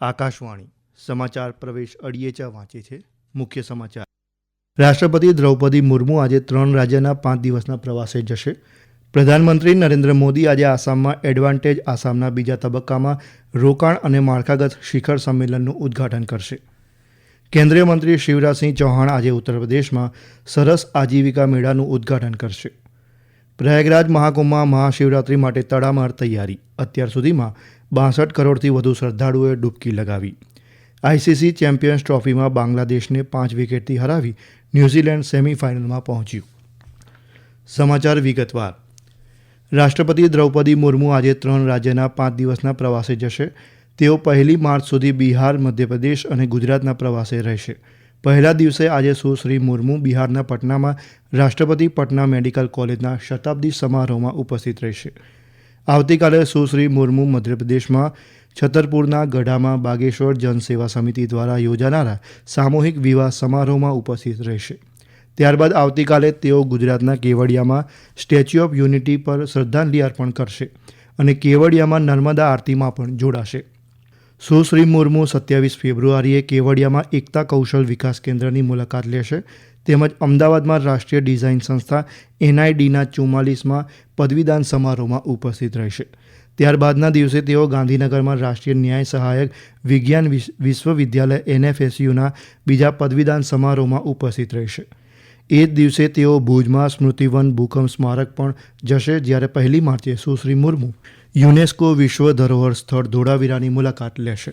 આકાશવાણી, સમાચાર પ્રવેશ અડિયેચા વાંચે છે. મુખ્ય સમાચાર. રાષ્ટ્રપતિ દ્રૌપદી મુર્મુ આજે ત્રણ રાજ્યના પાંચ દિવસના પ્રવાસે જશે. પ્રધાનમંત્રી નરેન્દ્ર મોદી આજે આસામમાં એડવાન્ટેજ આસામના બીજા તબક્કામાં રોકાણ અને માળખાગત શિખર સંમેલનનું ઉદ્ઘાટન કરશે. કેન્દ્રીય મંત્રી શિવરાજસિંહ ચૌહાણ આજે ઉત્તર પ્રદેશમાં સરસ આજીવિકા મેળાનું ઉદ્ઘાટન કરશે. પ્રયાગરાજ મહાકુંભમાં મહાશિવરાત્રી માટે તડામાર તૈયારી. અત્યાર સુધીમાં બાસઠ કરોડથી વધુ શ્રદ્ધાળુઓએ ડૂબકી લગાવી. આઈસીસી ચેમ્પિયન્સ ટ્રોફીમાં બાંગ્લાદેશને પાંચ વિકેટથી હરાવી ન્યૂઝીલેન્ડ સેમીફાઇનલમાં પહોંચ્યું. સમાચાર વિગતવાર. રાષ્ટ્રપતિ દ્રૌપદી મુર્મુ આજે ત્રણ રાજ્યના પાંચ દિવસના પ્રવાસે જશે. તેઓ પહેલી માર્ચ સુધી બિહાર, મધ્યપ્રદેશ અને ગુજરાતના પ્રવાસે રહેશે. પહેલા દિવસે આજે સુશ્રી મુર્મુ બિહારના પટનામાં રાષ્ટ્રપતિ પટના મેડિકલ કોલેજના શતાબ્દી સમારોહમાં ઉપસ્થિત રહેશે. આવતીકાલે સુશ્રી મુર્મુ મધ્યપ્રદેશમાં છતરપુરના ગઢામાં બાગેશ્વર જનસેવા સમિતિ દ્વારા યોજાનારા સામૂહિક વિવાહ સમારોહમાં ઉપસ્થિત રહેશે. ત્યારબાદ આવતીકાલે તેઓ ગુજરાતના કેવડિયામાં સ્ટેચ્યુ ઓફ યુનિટી પર શ્રદ્ધાંજલિ અર્પણ કરશે અને કેવડિયામાં નર્મદા આરતીમાં પણ જોડાશે. સુશ્રી મુર્મુ સત્યાવીસ ફેબ્રુઆરીએ કેવડિયામાં એકતા કૌશલ વિકાસ કેન્દ્રની મુલાકાત લેશે તેમજ અમદાવાદમાં રાષ્ટ્રીય ડિઝાઇન સંસ્થા એનઆઈડીના ચુમ્માલીસમાં પદવીદાન સમારોહમાં ઉપસ્થિત રહેશે. ત્યારબાદના દિવસે તેઓ ગાંધીનગરમાં રાષ્ટ્રીય ન્યાય સહાયક વિજ્ઞાન વિશ- વિશ્વવિદ્યાલય એનએફએસયુના બીજા પદવીદાન સમારોહમાં ઉપસ્થિત રહેશે. એ જ દિવસે તેઓ ભુજમાં સ્મૃતિવન ભૂકંપ સ્મારક પણ જશે જ્યારે પહેલી માર્ચે સુશ્રી મુર્મુ યુનેસ્કો વિશ્વ ધરોહર સ્થળ ધોળાવીરાની મુલાકાત લેશે.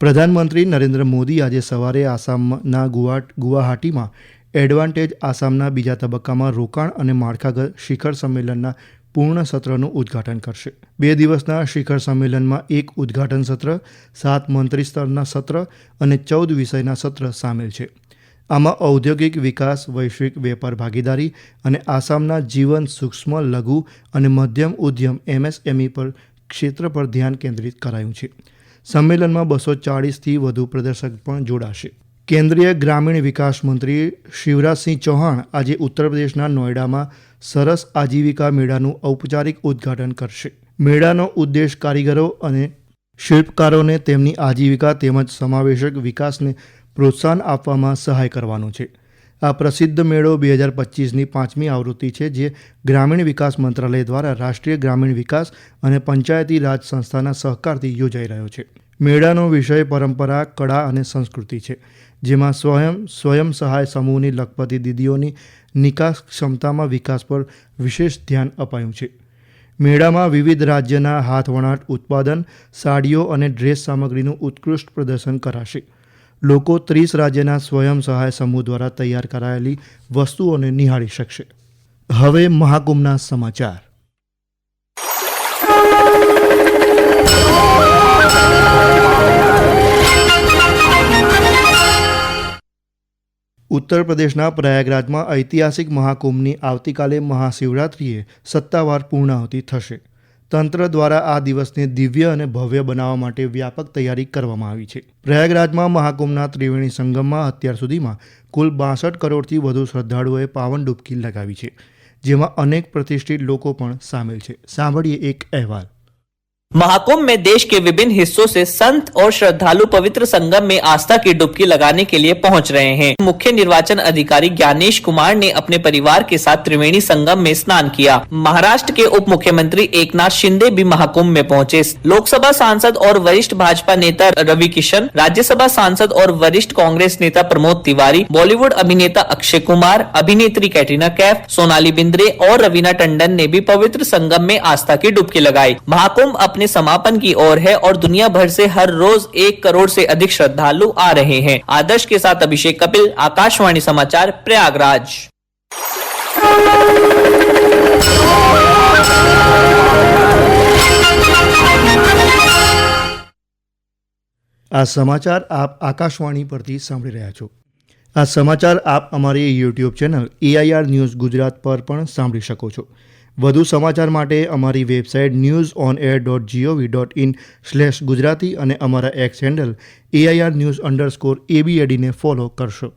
પ્રધાનમંત્રી નરેન્દ્ર મોદી આજે સવારે આસામના ગુવાહાટીમાં એડવાન્ટેજ આસામના બીજા તબક્કામાં રોકાણ અને માળખાગત શિખર સંમેલનના પૂર્ણ સત્રનું ઉદ્ઘાટન કરશે. બે દિવસના શિખર સંમેલનમાં એક ઉદ્ઘાટન સત્ર, સાત મંત્રી સ્તરના સત્ર અને ચૌદ વિષયના સત્ર સામેલ છે. આમાં ઔદ્યોગિક વિકાસ, વૈશ્વિક વેપાર ભાગીદારી અને આસામના જીવન સૂક્ષ્મ, લઘુ અને મધ્યમ ઉદ્યમ એમએસએમઈ પર ક્ષેત્ર પર ધ્યાન કેન્દ્રિત કરાયું છે. સંમેલનમાં બસો ચાળીસથી વધુ પ્રદર્શક પણ જોડાશે. કેન્દ્રીય ગ્રામીણ વિકાસ મંત્રી શિવરાજસિંહ ચૌહાણ આજે ઉત્તર પ્રદેશના નોઈડામાં સરસ આજીવિકા મેળાનું ઔપચારિક ઉદ્ઘાટન કરશે. મેળાનો ઉદ્દેશ કારીગરો અને શિલ્પકારોને તેમની આજીવિકા તેમજ સમાવેશક વિકાસને પ્રોત્સાહન આપવામાં સહાય કરવાનો છે. આ પ્રસિદ્ધ મેળો બે હજાર પચીસની પાંચમી આવૃત્તિ છે, જે ગ્રામીણ વિકાસ મંત્રાલય દ્વારા રાષ્ટ્રીય ગ્રામીણ વિકાસ અને પંચાયતી રાજ સંસ્થાના સહકારથી યોજાઈ રહ્યો છે. મેળાનો વિષય પરંપરા, કળા અને સંસ્કૃતિ છે, જેમાં સ્વયં સ્વયં સહાય સમૂહની લખપતિ દીદીઓની નિકાસ ક્ષમતામાં વિકાસ પર વિશેષ ધ્યાન અપાયું છે. મેળામાં વિવિધ રાજ્યના હાથવણાટ ઉત્પાદન, સાડીઓ અને ડ્રેસ સામગ્રીનું ઉત્કૃષ્ટ પ્રદર્શન કરાશે. લોકો ત્રીસ રાજ્યના સ્વયં સહાય સમૂહ દ્વારા તૈયાર કરાયેલી વસ્તુઓને નિહાળી શકશે. હવે મહાકુંભના સમાચાર. ઉત્તર પ્રદેશના પ્રયાગરાજમાં ઐતિહાસિક મહાકુંભની આવતીકાલે મહાશિવરાત્રિએ સત્તાવાર પૂર્ણાહુતિ થશે. તંત્ર દ્વારા આ દિવસને દિવ્ય અને ભવ્ય બનાવવા માટે વ્યાપક તૈયારી કરવામાં આવી છે. પ્રયાગરાજમાં મહાકુંભના ત્રિવેણી સંગમમાં અત્યાર સુધીમાં કુલ બાસઠ કરોડથી વધુ શ્રદ્ધાળુઓએ પાવન ડૂબકી લગાવી છે, જેમાં અનેક પ્રતિષ્ઠિત લોકો પણ સામેલ છે. સાંભળીએ એક અહેવાલ. महाकुंभ में देश के विभिन्न हिस्सों से संत और श्रद्धालु पवित्र संगम में आस्था की डुबकी लगाने के लिए पहुँच रहे हैं। मुख्य निर्वाचन अधिकारी ज्ञानेश कुमार ने अपने परिवार के साथ त्रिवेणी संगम में स्नान किया। महाराष्ट्र के उप मुख्यमंत्री एकनाथ शिंदे भी महाकुंभ में पहुँचे। लोकसभा सांसद और वरिष्ठ भाजपा नेता रवि किशन, राज्यसभा सांसद और वरिष्ठ कांग्रेस नेता प्रमोद तिवारी, बॉलीवुड अभिनेता अक्षय कुमार, अभिनेत्री कैटरीना कैफ, सोनाली बिंद्रे और रवीना टंडन ने भी पवित्र संगम में आस्था की डुबकी लगाई। महाकुंभ अपने समापन की ओर है और दुनिया भर से हर रोज एक करोड़ से अधिक श्रद्धालु आ रहे हैं आदर्श के साथ अभिषेक कपिल आकाशवाणी समाचार प्रयागराज આ સમાચાર આપ આકાશવાણી પરથી સાંભળી રહ્યા છો આ સમાચાર આપ અમારી YouTube channel AIR news Gujarat પર પણ સાંભળી શકો છો વધુ સમાચાર માટે અમારી website news on air dot GOV dot in slash Gujarati અને અમારા X handle AIR news underscore એબીએડીને follow કરશો.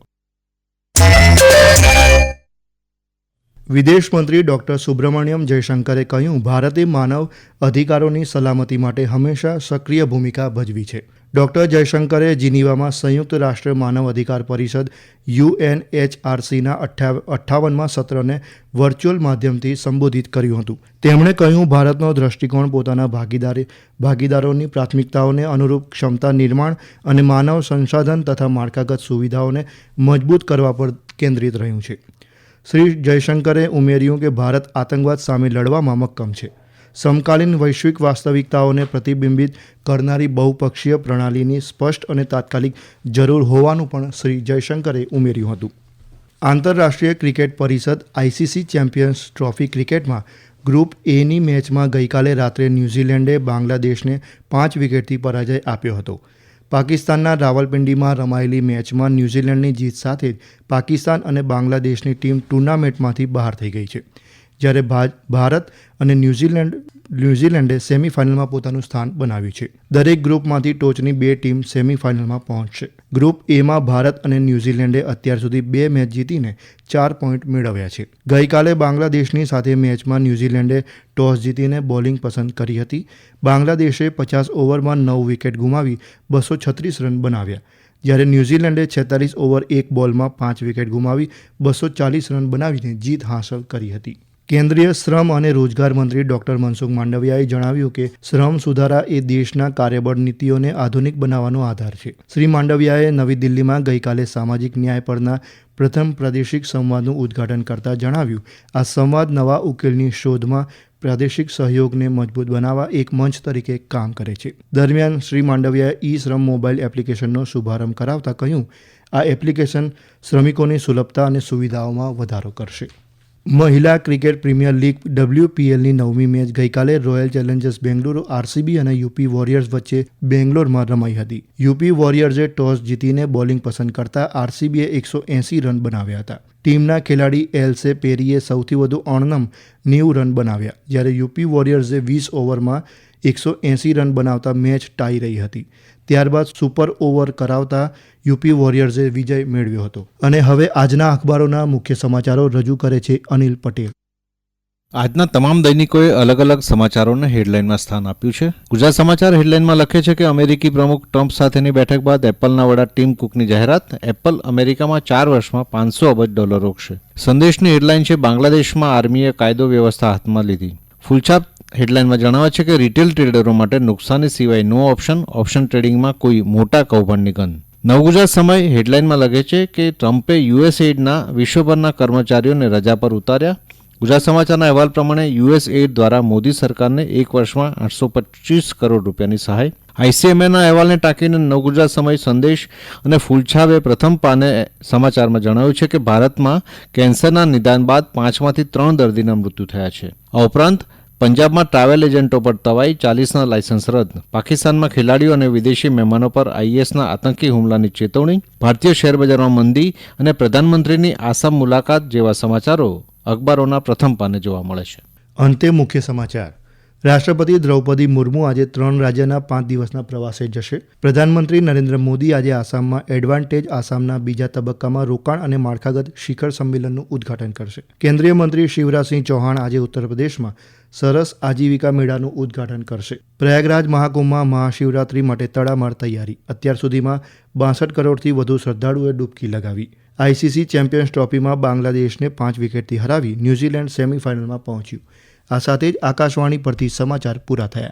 વિદેશ મંત્રી ડોક્ટર સુબ્રમણ્યમ જયશંકરે કહ્યું, ભારતે માનવ અધિકારોની સલામતી માટે હંમેશા સક્રિય ભૂમિકા ભજવી છે. ડોક્ટર જયશંકરે જીનીવામાં સંયુક્ત રાષ્ટ્ર માનવ અધિકાર પરિષદ યુએનએચઆરસીના અઠ્ઠાવનમાં સત્રને વર્ચ્યુઅલ માધ્યમથી સંબોધિત કર્યું હતું. તેમણે કહ્યું, ભારતનો દ્રષ્ટિકોણ પોતાના ભાગીદારી, ભાગીદારોની પ્રાથમિકતાઓને અનુરૂપ ક્ષમતા નિર્માણ અને માનવ સંસાધન તથા માળખાગત સુવિધાઓને મજબૂત કરવા પર કેન્દ્રિત રહ્યું છે. શ્રી જયશંકરે ઉમેર્યું કે ભારત આતંકવાદ સામે લડવામાં મક્કમ છે. સમકાલીન વૈશ્વિક વાસ્તવિકતાઓને પ્રતિબિંબિત કરનારી બહુપક્ષીય પ્રણાલીની સ્પષ્ટ અને તાત્કાલિક જરૂર હોવાનું પણ શ્રી જયશંકરે ઉમેર્યું હતું. આંતરરાષ્ટ્રીય ક્રિકેટ પરિષદ આઈસીસી ચેમ્પિયન્સ ટ્રોફી ક્રિકેટમાં ગ્રુપ એની મેચમાં ગઈકાલે રાત્રે ન્યૂઝીલેન્ડે બાંગ્લાદેશને પાંચ વિકેટથી પરાજય આપ્યો હતો. પાકિસ્તાનના રાવલપિંડીમાં રમાયેલી મેચમાં ન્યૂઝીલેન્ડની જીત સાથે જ પાકિસ્તાન અને બાંગ્લાદેશની ટીમ ટુર્નામેન્ટમાંથી બહાર થઈ ગઈ છે. જ્યારે ભારત અને ન્યૂઝીલેન્ડ, ન્યૂઝીલેન્ડે સેમીફાઇનલમાં પોતાનું સ્થાન બનાવ્યું છે. દરેક ગ્રુપમાંથી ટોચની બે ટીમ સેમીફાઇનલમાં પહોંચશે. ગ્રુપ એમાં ભારત અને ન્યૂઝીલેન્ડે અત્યાર સુધી બે મેચ જીતીને ચાર પોઈન્ટ મેળવ્યા છે. ગઈકાલે બાંગ્લાદેશની સાથે મેચમાં ન્યૂઝીલેન્ડે ટોસ જીતીને બોલિંગ પસંદ કરી હતી. બાંગ્લાદેશે પચાસ ઓવરમાં નવ વિકેટ ગુમાવી બસો છત્રીસ રન બનાવ્યા. જ્યારે ન્યૂઝીલેન્ડે છેતાલીસ ઓવર એક બોલમાં પાંચ વિકેટ ગુમાવી બસો ચાલીસ રન બનાવીને જીત હાંસલ કરી હતી. કેન્દ્રીય શ્રમ અને રોજગાર મંત્રી ડોક્ટર મનસુખ માંડવિયાએ જણાવ્યું કે શ્રમ સુધારા એ દેશના કાર્યબળ નીતિઓને આધુનિક બનાવવાનો આધાર છે. શ્રી માંડવિયાએ નવી દિલ્હીમાં ગઈકાલે સામાજિક ન્યાય પરના પ્રથમ પ્રાદેશિક સંવાદનું ઉદ્ઘાટન કરતાં જણાવ્યું, આ સંવાદ નવા ઉકેલની શોધમાં પ્રાદેશિક સહયોગને મજબૂત બનાવવા એક મંચ તરીકે કામ કરે છે. દરમિયાન શ્રી માંડવિયાએ ઈ શ્રમ મોબાઈલ એપ્લિકેશનનો શુભારંભ કરાવતા કહ્યું, આ એપ્લિકેશન શ્રમિકોની સુલભતા અને સુવિધાઓમાં વધારો કરશે. મહિલા ક્રિકેટ પ્રીમિયર લીગ ડબલ્યુપીએલની નવમી મેચ ગઈકાલે રોયલ ચેલેન્જર્સ બેંગલુરુ, આરસીબી અને યુપી વોરિયર્સ વચ્ચે બેંગ્લોરમાં રમાઈ હતી. યુપી વોરિયર્સે ટોસ જીતીને બોલિંગ પસંદ કરતા આરસીબીએ એકસો એંસી રન બનાવ્યા હતા. ટીમના ખેલાડી એલ્સે પેરીએ સૌથી વધુ અણનમ નેવું રન બનાવ્યા, જ્યારે યુપી વોરિયર્સે વીસ ઓવરમાં એકસો એંસી રન બનાવતા મેચ ટાઈ રહી હતી. ત્યારબાદ સુપર ઓવર કરાવતા યુપી વોરિયર્સે વિજય મેળવ્યો હતો. અને હવે આજના અખબારોના મુખ્ય સમાચારો રજૂ કરે છે અનિલ પટેલ. આજના તમામ દૈનિકોએ અલગ અલગ સમાચારોને હેડલાઇનમાં સ્થાન આપ્યું છે. ગુજરાત સમાચાર હેડલાઇનમાં લખે છે કે અમેરિકી પ્રમુખ ટ્રમ્પ સાથેની બેઠક બાદ એપલના વડા ટીમ કુકની જાહેરાત. એપલ અમેરિકામાં ચાર વર્ષમાં પાંચસો અબજ ડોલર રોકશે. સંદેશની હેડલાઇન છે બાંગ્લાદેશમાં આર્મીએ કાયદો વ્યવસ્થા હાથમાં લીધી. ફૂલછાપ હેડલાઇનમાં જણાવે છે કે રિટેલ ટ્રેડરો માટે નુકસાની સિવાય નો ઓપ્શન ઓપ્શન ટ્રેડિંગમાં કોઈ મોટા કૌભાંડની ગંધ નવગુજરાત સમય હેડલાઇનમાં લખે છે કે ટ્રમ્પે યુએસએઇડના વિશ્વભરના કર્મચારીઓને રજા પર ઉતાર્યા. ગુજરાત સમાચારના અહેવાલ પ્રમાણે યુએસએઇડ દ્વારા મોદી સરકારને એક વર્ષમાં આઠસો પચીસ કરોડ રૂપિયાની સહાય. આઈસીએમએના અહેવાલને ટાંકીને નવગુજરાત સમય સંદેશ અને ફૂલછાવે પ્રથમ પાને સમાચારમાં જણાવ્યું છે કે ભારતમાં કેન્સરના નિદાન બાદ પાંચમાંથી ત્રણ દર્દીના મૃત્યુ થયા છે. આ ઉપરાંત પંજાબમાં ટ્રાવેલ એજન્ટો પર તવાઈ ચાલીસના લાયસન્સ રદ. પાકિસ્તાનમાં ખેલાડીઓ અને વિદેશી મહેમાનો પર આઈએસના આતંકી હુમલાની ચેતવણી, ભારતીય શેરબજારમાં મંદી અને પ્રધાનમંત્રીની આસામ મુલાકાત જેવા સમાચારો અખબારોના પ્રથમ પાને જોવા મળે છે. અંતે મુખ્ય સમાચાર. રાષ્ટ્રપતિ દ્રૌપદી મુર્મુ આજે ત્રણ રાજ્યના પાંચ દિવસના પ્રવાસે જશે. પ્રધાનમંત્રી નરેન્દ્ર મોદી આજે આસામમાં એડવાન્ટેજ આસામના બીજા તબક્કામાં રોકાણ અને માળખાગત શિખર સંમેલનનું ઉદ્ઘાટન કરશે. કેન્દ્રીય મંત્રી શિવરાજસિંહ ચૌહાણ આજે ઉત્તર પ્રદેશમાં સરસ આજીવિકા મેળાનું ઉદ્ઘાટન કરશે. પ્રયાગરાજ મહાકુંભમાં મહાશિવરાત્રી માટે તડામાર તૈયારી. અત્યાર સુધીમાં બાસઠ કરોડથી વધુ શ્રદ્ધાળુઓએ ડૂબકી લગાવી. આઈસીસી ચેમ્પિયન્સ ટ્રોફીમાં બાંગ્લાદેશને પાંચ વિકેટથી હરાવી ન્યૂઝીલેન્ડ સેમીફાઇનલમાં પહોંચ્યું. આ સાથે જ આકાશવાણી પરથી સમાચાર પૂરા થયા.